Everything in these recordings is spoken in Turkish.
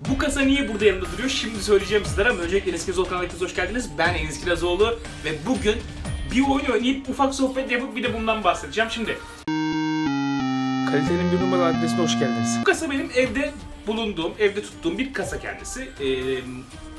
Bu kasa niye burada yanımda duruyor? Şimdi söyleyeceğim sizlere ama öncelikle Enes Kirazoğlu kanalına hoş geldiniz. Ben Enes Kirazoğlu ve bugün bir oyun oynayıp ufak sohbet yapıp bir de bundan bahsedeceğim. Şimdi kalitenin bir numaralı adresine hoş geldiniz. Bu kasa benim evde bulunduğum, evde tuttuğum bir kasa kendisi. Ee,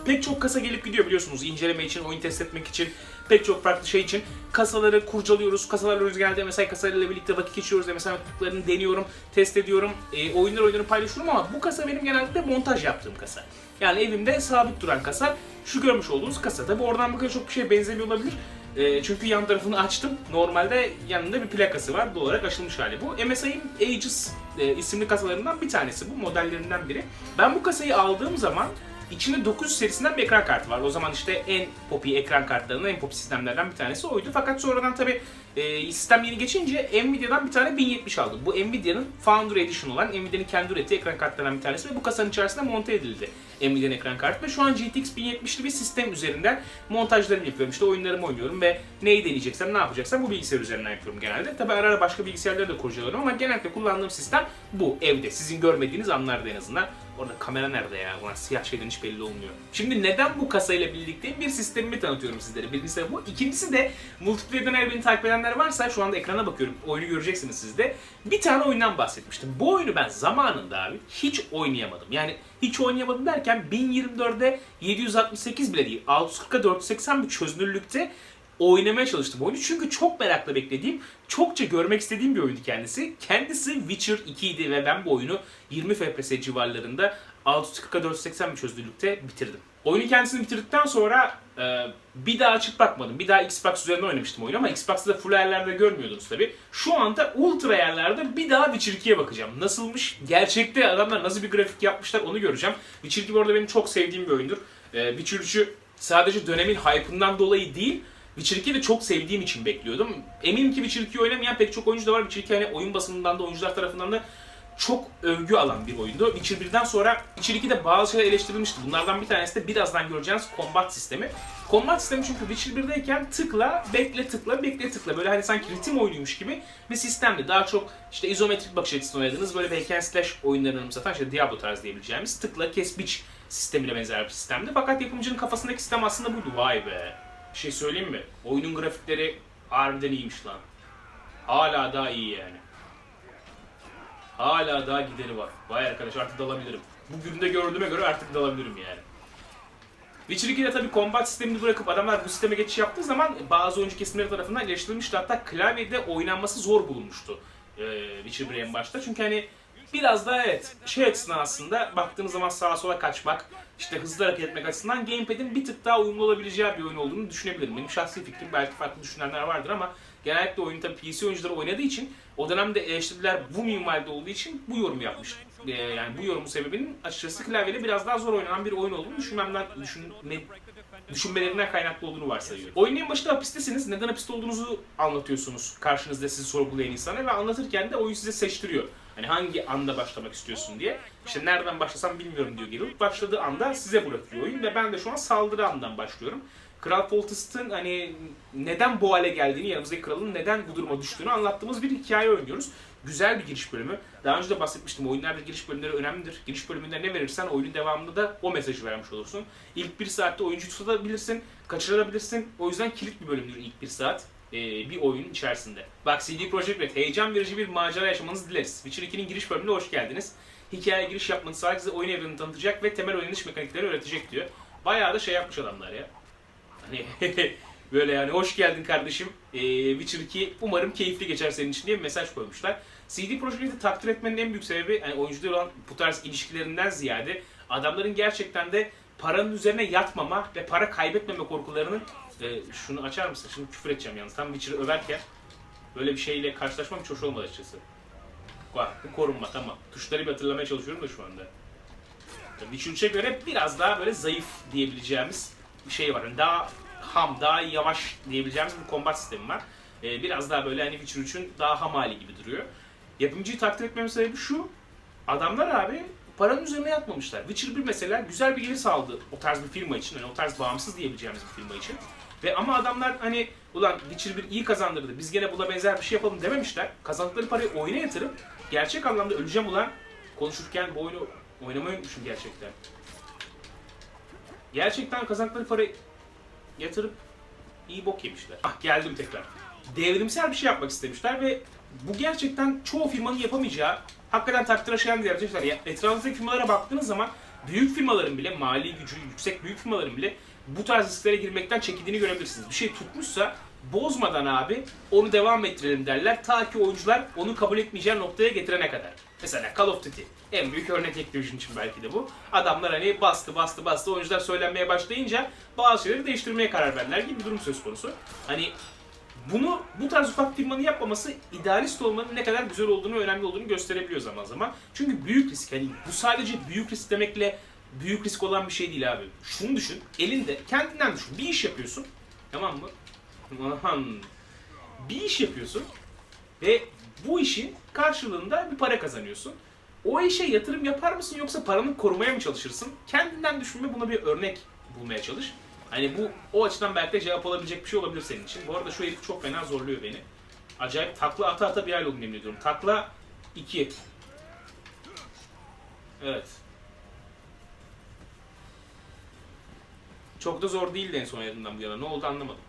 pek çok kasa gelip gidiyor biliyorsunuz inceleme için, oyun test etmek için, pek çok farklı şey için. Kasaları kurcalıyoruz, kasalarla geldi mesela kasalarla birlikte vakit geçiriyoruz. Mesela tuttuklarını deniyorum, test ediyorum, e, oyunlar oyunları paylaşıyorum ama bu kasa benim genellikle montaj yaptığım kasa. Yani evimde sabit duran kasa, şu görmüş olduğunuz kasa. Tabi oradan bakınca çok bir şeye benzemiyor olabilir. E, çünkü yan tarafını açtım. Normalde yanında bir plakası var. Doğal olarak açılmış hali bu. MSI'nin Aegis e, isimli kasalarından bir tanesi bu. Modellerinden biri. Ben bu kasayı aldığım zaman içinde 900 serisinden bir ekran kartı var. O zaman işte en popi ekran kartlarından en popi sistemlerden bir tanesi oydu. Fakat sonradan tabi e, sistem yeni geçince Nvidia'dan bir tane 1070 aldım. Bu Nvidia'nın Founder Edition olan Nvidia'nın kendi ürettiği ekran kartlarından bir tanesi ve bu kasanın içerisinde monte edildi Nvidia'nın ekran kartı ve şu an GTX 1070'li bir sistem üzerinden montajlarımı yapıyorum. İşte oyunlarımı oynuyorum ve neyi deneyeceksem, ne yapacaksam bu bilgisayar üzerinden yapıyorum genelde. Tabi ara ara başka bilgisayarları da kurcalıyorum ama genellikle kullandığım sistem bu evde. Sizin görmediğiniz anlarda en azından. Orada kamera nerede ya? Ulan siyah şeyden hiç belli olmuyor. Şimdi neden bu kasayla birlikte bir sistemimi tanıtıyorum sizlere. Birincisi bu. İkincisi de Multiplayer'den eğer beni takip edenler varsa şu anda ekrana bakıyorum. Oyunu göreceksiniz siz de. Bir tane oyundan bahsetmiştim. Bu oyunu ben zamanında abi hiç oynayamadım. Yani hiç oynayamadım derken 1024'de 768 bile değil. 640'a 480 bir çözünürlükte oynamaya çalıştım oyunu. Çünkü çok merakla beklediğim, çokça görmek istediğim bir oyundu kendisi. Kendisi Witcher 2 idi ve ben bu oyunu 20 FPS civarlarında 640'a 480 bir çözünürlükte bitirdim. Oyunu kendisini bitirdikten sonra e, bir daha açıp bakmadım. Bir daha Xbox üzerinden oynamıştım oyunu ama Xbox'ta full ayarlarda görmüyordunuz tabi. Şu anda ultra ayarlarda bir daha Witcher 2'ye bakacağım. Nasılmış? Gerçekte adamlar nasıl bir grafik yapmışlar onu göreceğim. Witcher 2 bu arada benim çok sevdiğim bir oyundur. E, Witcher 3'ü sadece dönemin hype'ından dolayı değil, Witcher 2'yi de çok sevdiğim için bekliyordum. Eminim ki Witcher 2'yi oynamayan pek çok oyuncu da var. Witcher 2 hani oyun basınından da oyuncular tarafından da çok övgü alan bir oyundu. Witcher 1'den sonra Witcher 2'de bazı şeyler eleştirilmişti. Bunlardan bir tanesi de birazdan göreceğiniz combat sistemi. Combat sistemi çünkü Witcher 1'deyken tıkla, bekle tıkla, bekle tıkla. Böyle hani sanki ritim oyunuymuş gibi bir sistemdi. Daha çok işte izometrik bakış açısını oynadığınız böyle hack and slash oyunlarını anımsatan işte Diablo tarzı diyebileceğimiz tıkla, kes, biç sistemiyle benzer bir sistemdi. Fakat yapımcının kafasındaki sistem aslında buydu. Vay be. Bir şey söyleyeyim mi? Oyunun grafikleri harbiden iyiymiş lan. Hala daha iyi yani. Hala daha gideri var. Vay arkadaş artık dalabilirim. Bugün de gördüğüme göre artık dalabilirim yani. Witcher 2'de tabii combat sistemini bırakıp adamlar bu sisteme geçiş yaptığı zaman bazı oyuncu kesimleri tarafından eleştirilmişti. Hatta klavyede oynanması zor bulunmuştu ee, Witcher 1 en başta. Çünkü hani biraz daha evet şey açısından aslında baktığınız zaman sağa sola kaçmak, işte hızlı hareket etmek açısından gamepad'in bir tık daha uyumlu olabileceği bir oyun olduğunu düşünebilirim. Benim şahsi fikrim belki farklı düşünenler vardır ama genellikle oyun tabii PC oyuncuları oynadığı için o dönemde eleştiriler bu minvalde olduğu için bu yorum yapmış. Ee, yani bu yorumun sebebinin açıkçası klavyeyle biraz daha zor oynanan bir oyun olduğunu düşünmemden düşünme, düşünmelerinden kaynaklı olduğunu varsayıyorum. Oyunun en başında hapistesiniz. Neden hapiste olduğunuzu anlatıyorsunuz karşınızda sizi sorgulayan insana ve anlatırken de oyun size seçtiriyor. Hani hangi anda başlamak istiyorsun diye. İşte nereden başlasam bilmiyorum diyor Geralt. Başladığı anda size bırakıyor oyun ve ben de şu an saldırı andan başlıyorum. Kral Foltest'ın hani neden bu hale geldiğini, yanımızdaki kralın neden bu duruma düştüğünü anlattığımız bir hikaye oynuyoruz. Güzel bir giriş bölümü. Daha önce de bahsetmiştim. Oyunlarda giriş bölümleri önemlidir. Giriş bölümünde ne verirsen oyunun devamında da o mesajı vermiş olursun. İlk bir saatte oyuncu tutabilirsin, kaçırabilirsin. O yüzden kilit bir bölümdür ilk bir saat e, bir oyunun içerisinde. Bak CD Projekt Red heyecan verici bir macera yaşamanızı dileriz. Witcher 2'nin giriş bölümüne hoş geldiniz. Hikaye giriş yapmanız size oyun evrenini tanıtacak ve temel oynanış mekanikleri öğretecek diyor. Bayağı da şey yapmış adamlar ya. Hani böyle yani hoş geldin kardeşim. Ee, Witcher 2 umarım keyifli geçer senin için diye bir mesaj koymuşlar. CD Projekt Red'i takdir etmenin en büyük sebebi yani oyuncular olan bu tarz ilişkilerinden ziyade adamların gerçekten de paranın üzerine yatmama ve para kaybetmeme korkularının e, şunu açar mısın? Şimdi küfür edeceğim yalnız. Tam Witcher'ı överken böyle bir şeyle karşılaşmam hiç hoş olmadı açıkçası. Bak bu korunma tamam. Tuşları bir hatırlamaya çalışıyorum da şu anda. Witcher 3'e göre biraz daha böyle zayıf diyebileceğimiz bir şey var. Yani daha ham, daha yavaş diyebileceğimiz bir combat sistemi var. Ee, biraz daha böyle hani Witcher 3'ün daha ham hali gibi duruyor. Yapımcıyı takdir etmemin sebebi şu. Adamlar abi paranın üzerine yatmamışlar. Witcher 1 mesela güzel bir gelir sağladı o tarz bir firma için. Yani o tarz bağımsız diyebileceğimiz bir firma için. Ve ama adamlar hani ulan Witcher 1 iyi kazandırdı biz gene buna benzer bir şey yapalım dememişler. Kazandıkları parayı oyuna yatırıp gerçek anlamda öleceğim ulan konuşurken bu oyunu Oynamayı unutmuşum gerçekten. Gerçekten kazandıkları parayı yatırıp iyi bok yemişler. Ah geldim tekrar. Devrimsel bir şey yapmak istemişler ve bu gerçekten çoğu firmanın yapamayacağı hakikaten takdire şayan bir. Ya, etrafınızdaki firmalara baktığınız zaman büyük firmaların bile mali gücü yüksek büyük firmaların bile bu tarz risklere girmekten çekindiğini görebilirsiniz. Bir şey tutmuşsa bozmadan abi onu devam ettirelim derler ta ki oyuncular onu kabul etmeyeceği noktaya getirene kadar. Mesela Call of Duty en büyük örnek Activision için belki de bu. Adamlar hani bastı bastı bastı oyuncular söylenmeye başlayınca bazı şeyleri değiştirmeye karar verdiler gibi bir durum söz konusu. Hani bunu bu tarz ufak firmanın yapmaması idealist olmanın ne kadar güzel olduğunu, önemli olduğunu gösterebiliyor zaman zaman. Çünkü büyük risk hani bu sadece büyük risk demekle büyük risk olan bir şey değil abi. Şunu düşün, elinde kendinden düşün. Bir iş yapıyorsun. Tamam mı? Aman. Bir iş yapıyorsun ve bu işin karşılığında bir para kazanıyorsun. O işe yatırım yapar mısın yoksa paranı korumaya mı çalışırsın? Kendinden düşünme buna bir örnek bulmaya çalış. Hani bu o açıdan belki de cevap olabilecek bir şey olabilir senin için. Bu arada şu herif çok fena zorluyor beni. Acayip takla ata ata bir hal oldum yemin ediyorum. Takla 2. Evet. Çok da zor değildi en son oynadığımdan bu yana. Ne oldu anlamadım.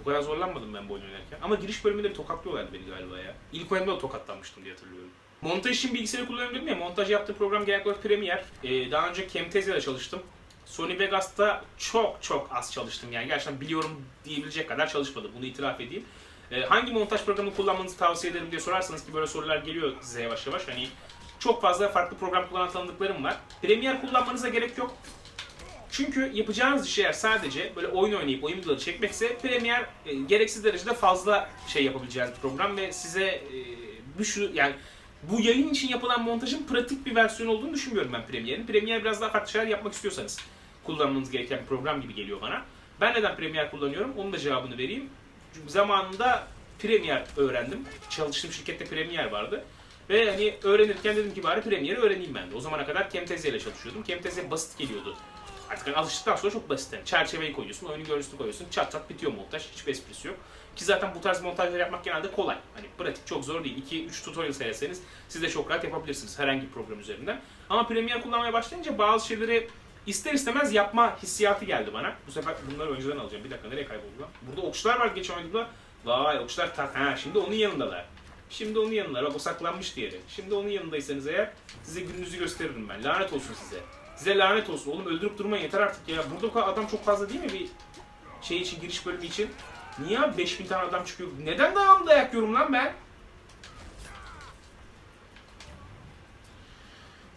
Bu kadar zorlanmadım ben bu oyunu oynarken. Ama giriş bölümünde bir tokatlıyorlardı beni galiba ya. İlk oyunda da tokatlanmıştım diye hatırlıyorum. Montaj için bilgisayarı kullanıyorum dedim ya. Montaj yaptığım program genellikle olarak Premiere. Ee, daha önce Camtasia ile çalıştım. Sony Vegas'ta çok çok az çalıştım yani. Gerçekten biliyorum diyebilecek kadar çalışmadım. Bunu itiraf edeyim. Ee, hangi montaj programını kullanmanızı tavsiye ederim diye sorarsanız ki böyle sorular geliyor size yavaş yavaş. Hani çok fazla farklı program kullanan tanıdıklarım var. Premiere kullanmanıza gerek yok. Çünkü yapacağınız iş eğer sadece böyle oyun oynayıp oyun videoları çekmekse Premiere e, gereksiz derecede fazla şey yapabileceğiniz bir program ve size e, bu yani bu yayın için yapılan montajın pratik bir versiyonu olduğunu düşünmüyorum ben Premiere'in. Premiere biraz daha farklı şeyler yapmak istiyorsanız kullanmanız gereken bir program gibi geliyor bana. Ben neden Premiere kullanıyorum? Onun da cevabını vereyim. Çünkü zamanında Premiere öğrendim. Çalıştığım şirkette Premiere vardı. Ve hani öğrenirken dedim ki bari Premiere'i öğreneyim ben de. O zamana kadar Camtasia ile çalışıyordum. Camtasia basit geliyordu. Artık hani alıştıktan sonra çok basit. Yani çerçeveyi koyuyorsun, oyunun görüntüsünü koyuyorsun, çat çat bitiyor montaj. Hiçbir esprisi yok. Ki zaten bu tarz montajlar yapmak genelde kolay. Hani pratik çok zor değil. 2-3 tutorial seyretseniz siz de çok rahat yapabilirsiniz herhangi bir program üzerinden. Ama Premiere kullanmaya başlayınca bazı şeyleri ister istemez yapma hissiyatı geldi bana. Bu sefer bunları önceden alacağım. Bir dakika nereye kayboldu lan? Burada okçular var geçen oyunda. Vay okçular tak. Ha şimdi onun yanındalar. Şimdi onun yanındalar. Bak o saklanmış diğeri. Şimdi onun yanındaysanız eğer size gününüzü gösteririm ben. Lanet olsun size. Size lanet olsun. Oğlum öldürüp durmayın yeter artık ya. Burada adam çok fazla değil mi bir şey için giriş bölümü için? Niye abi 5000 tane adam çıkıyor? Neden devamlı dayak yiyorum lan ben?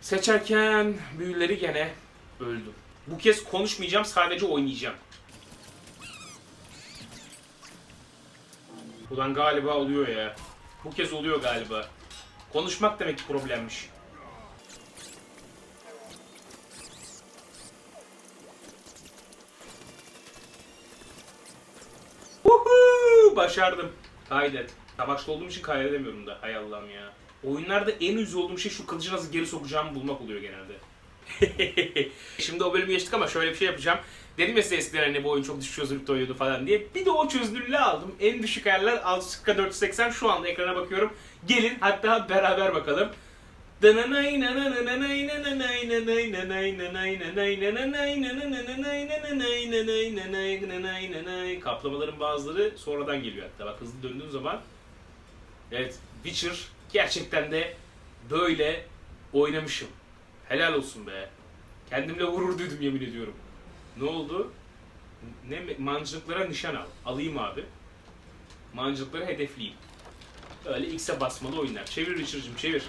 Seçerken büyüleri gene öldüm. Bu kez konuşmayacağım sadece oynayacağım. Ulan galiba oluyor ya. Bu kez oluyor galiba. Konuşmak demek ki problemmiş. Woohoo! Başardım. Kaydet. Savaşta olduğum için kaydedemiyorum da. Hay Allah'ım ya. Oyunlarda en üzü olduğum şey şu kılıcı nasıl geri sokacağımı bulmak oluyor genelde. Şimdi o bölümü geçtik ama şöyle bir şey yapacağım. Dedim ya size eskiden hani bu oyun çok düşük çözünürlükte oynuyordu falan diye. Bir de o çözünürlüğü aldım. En düşük ayarlar 6K 480 şu anda ekrana bakıyorum. Gelin hatta beraber bakalım. Kaplamaların bazıları sonradan geliyor hatta. Bak hızlı döndüğün zaman. Evet, Witcher gerçekten de böyle oynamışım. Helal olsun be. Kendimle gurur duydum yemin ediyorum. Ne oldu? Ne mancınıklara nişan al. Alayım abi. Mancınıkları hedefleyeyim. Öyle X'e basmalı oyunlar. Çevir Richard'cığım çevir.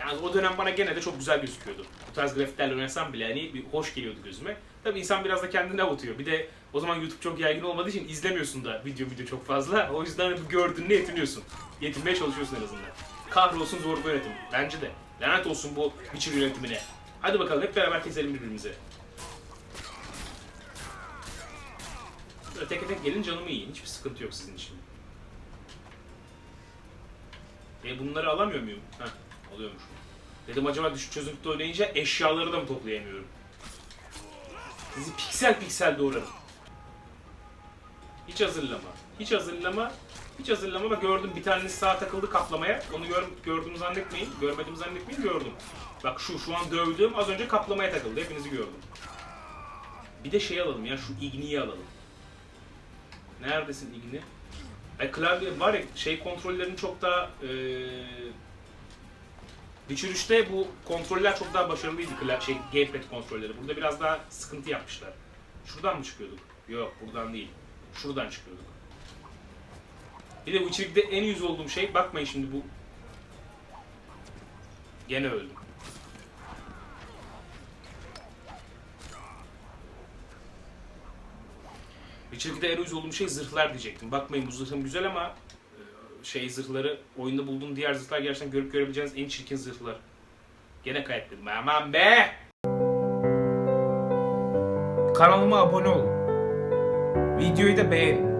Yani o dönem bana gene de çok güzel gözüküyordu. Bu tarz grafiklerle oynasam bile hani bir hoş geliyordu gözüme. Tabi insan biraz da kendini avutuyor. Bir de o zaman YouTube çok yaygın olmadığı için izlemiyorsun da video video çok fazla. O yüzden hani bu gördüğünle yetiniyorsun. Yetinmeye çalışıyorsun en azından. Kahrolsun zor bu yönetim. Bence de. Lanet olsun bu Witcher yönetimine. Hadi bakalım hep beraber keselim birbirimizi. Böyle tek tek gelin canımı yiyin. Hiçbir sıkıntı yok sizin için. E bunları alamıyor muyum? Heh, alıyormuş. Dedim acaba düşük çözünürlükte oynayınca eşyaları da mı toplayamıyorum? Sizi piksel piksel doğrarım. Hiç hazırlama. Hiç hazırlama. Hiç hazırlama ama gördüm bir tanesi sağa takıldı kaplamaya. Onu gör, gördüğümü zannetmeyin. Görmediğimi zannetmeyin gördüm. Bak şu şu an dövdüğüm az önce kaplamaya takıldı. Hepinizi gördüm. Bir de şey alalım ya şu igniyi alalım. Neredesin igni? E, klavye var ya şey kontrollerin çok daha eee Witcher 3'te bu kontroller çok daha başarılıydı şey gamepad kontrolleri. Burada biraz daha sıkıntı yapmışlar. Şuradan mı çıkıyorduk? Yok buradan değil. Şuradan çıkıyorduk. Bir de bu içerikte en yüz olduğum şey bakmayın şimdi bu Gene öldüm. Witcher 2'de en uyuz olduğum şey zırhlar diyecektim. Bakmayın bu zırhım güzel ama e, şey zırhları oyunda bulduğum diğer zırhlar gerçekten görüp görebileceğiniz en çirkin zırhlar. Gene kaybettim. Aman be! Kanalıma abone olun. Videoyu da beğenin.